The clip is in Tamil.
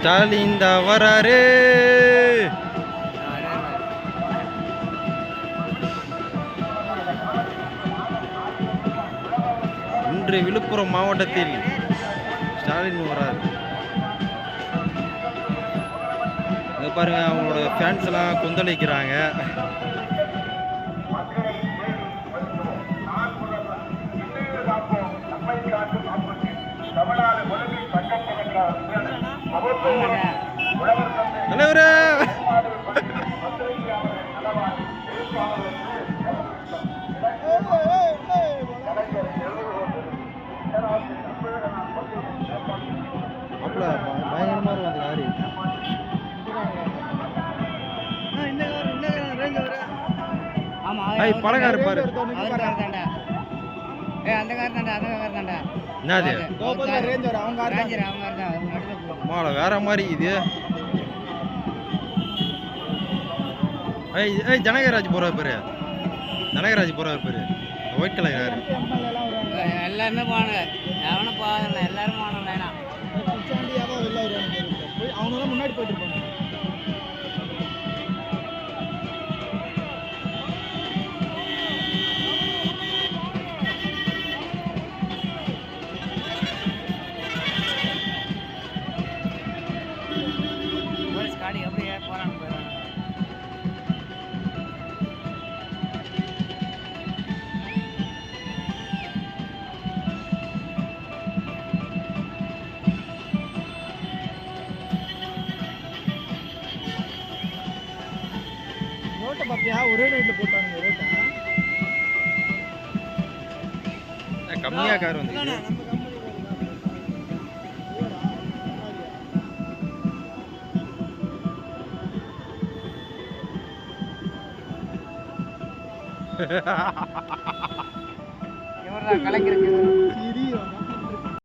ஸ்டாலின் தான் வராரு. இன்று விழுப்புரம் மாவட்டத்தில் ஸ்டாலின் வராரு. இங்க பாருங்க அவங்களோட ஃபேன்ஸ் எல்லாம் கொந்தளிக்கிறாங்க. தலைவரே பயங்கரமா இருக்கும் அந்த ஐய், பணக்காரர் பாரு. அவர் கார் ஏய் அந்த கார் அந்த கார் என்னது மாலை வேற மாதிரி இது. ஏய் ஏய் ஜனகராஜ் போறாரு பாரு. ஜனகராஜ் போறாரு பாரு. ஒயிட் கலர் யாரு? எல்லாருமே போனாங்க. எவனும் போகல எல்லாரும் போனாங்க. தான் முன்னாடி போயிட்டு இருப்பாங்க. பார்த்தியா ஒரே நைட்ல போட்டானுங்க ரோட்டை கம்மியா கார் வந்து இவர் தான் கலைஞருக்கு